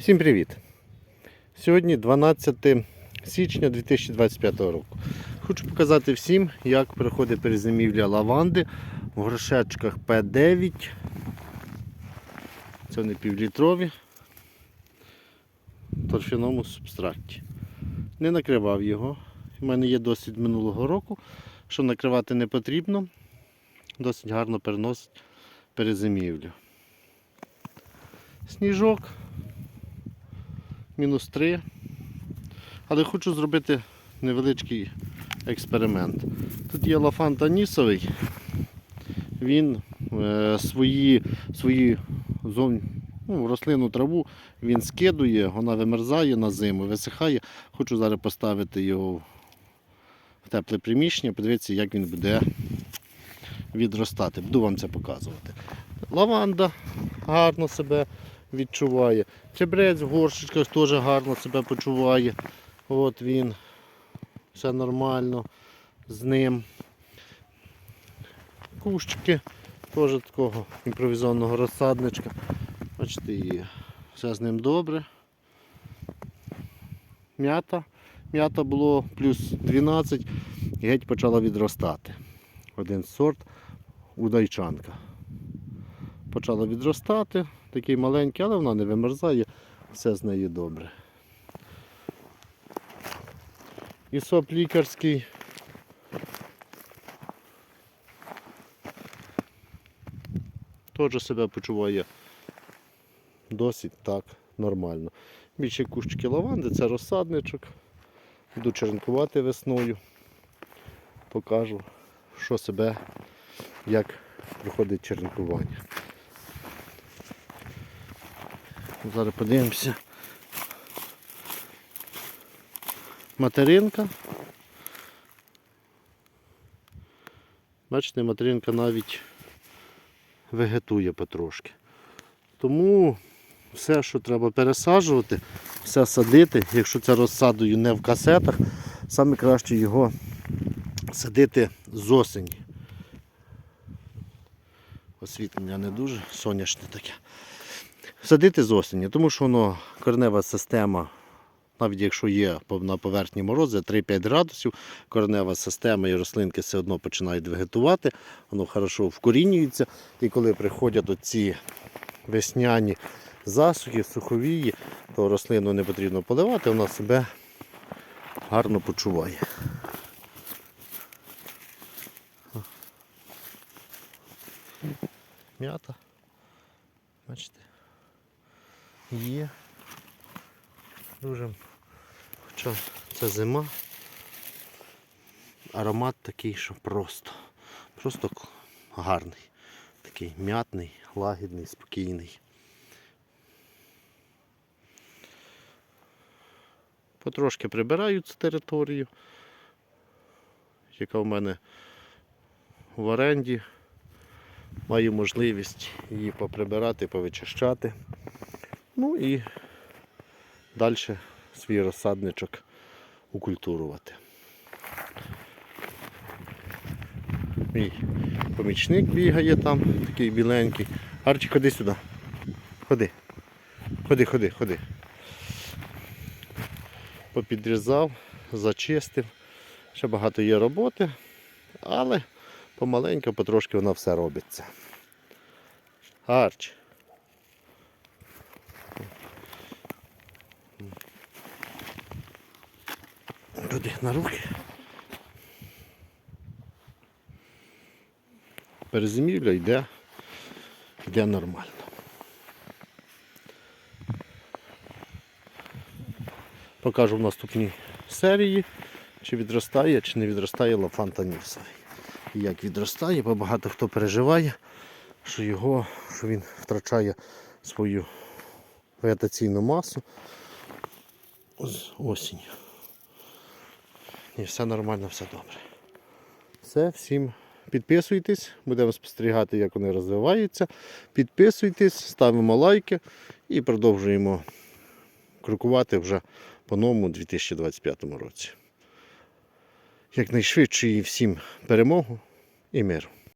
Всім привіт! Сьогодні 12 січня 2025 року. Хочу показати всім, як проходить перезимівля лаванди в горшечках П9. Це вони півлітрові в торфяному субстраті. Не накривав його. У мене є досвід минулого року, що накривати не потрібно. Досить гарно переносить перезимівлю. Сніжок мінус 3. Але хочу зробити невеличкий експеримент. Тут є лафант анісовий. Він е, свої, свої зовні, ну, рослинну траву він скидує, вона вимерзає на зиму, висихає. Хочу зараз поставити його в тепле приміщення, подивитися, як він буде відростати. Буду вам це показувати. Лаванда гарно себе відчуває. Чебрець в горшечках теж гарно себе почуває. От він. Все нормально з ним. Кущики теж такого імпровізованого розсадничка. Бачите, є. Все з ним добре. М'ята. М'ята було плюс 12 і геть почала відростати. Один сорт удайчанка. Почала відростати, такий маленький, але вона не вимерзає, все з нею добре. Ісоп лікарський. Теж себе почуває досить так нормально. Більше кущики лаванди, це розсадничок. Буду черенкувати весною. Покажу, що себе, як проходить черенкування. Зараз подивимося. Материнка. Бачите, материнка навіть вегетує потрошки. Тому все, що треба пересаджувати, все садити, якщо це розсадою не в касетах, саме краще його садити з осені. Освітлення не дуже, сонячне таке. Садити з осені, тому що воно коренева система, навіть якщо є на поверхні морози 3-5 градусів, коренева система і рослинки все одно починають вегетувати, воно хорошо вкорінюється. І коли приходять оці весняні засухи, суховії, то рослину не потрібно поливати, вона себе гарно почуває. М'ята. Бачите? Є. Дуже. Хоча це зима. Аромат такий, що просто. Просто гарний. Такий м'ятний, лагідний, спокійний. Потрошки прибираю цю територію, яка в мене в оренді. Маю можливість її поприбирати, повичищати. Ну і далі свій розсадничок укультурувати. Мій помічник бігає там, такий біленький. Арчик, ходи сюди. Ходи. Ходи, ходи, ходи. Попідрізав, зачистив. Ще багато є роботи, але помаленьку, потрошки воно все робиться. Арч. Туди на руки. Перезимівля йде, йде нормально. Покажу в наступній серії, чи відростає, чи не відростає лафанта нівсовий. І як відростає, бо багато хто переживає, що його, що він втрачає свою вегетаційну масу з осінню. І все нормально, все добре. Все, всім підписуйтесь, будемо спостерігати, як вони розвиваються. Підписуйтесь, ставимо лайки і продовжуємо крокувати вже по новому 2025 році. Якнайшвидше і всім перемогу і миру.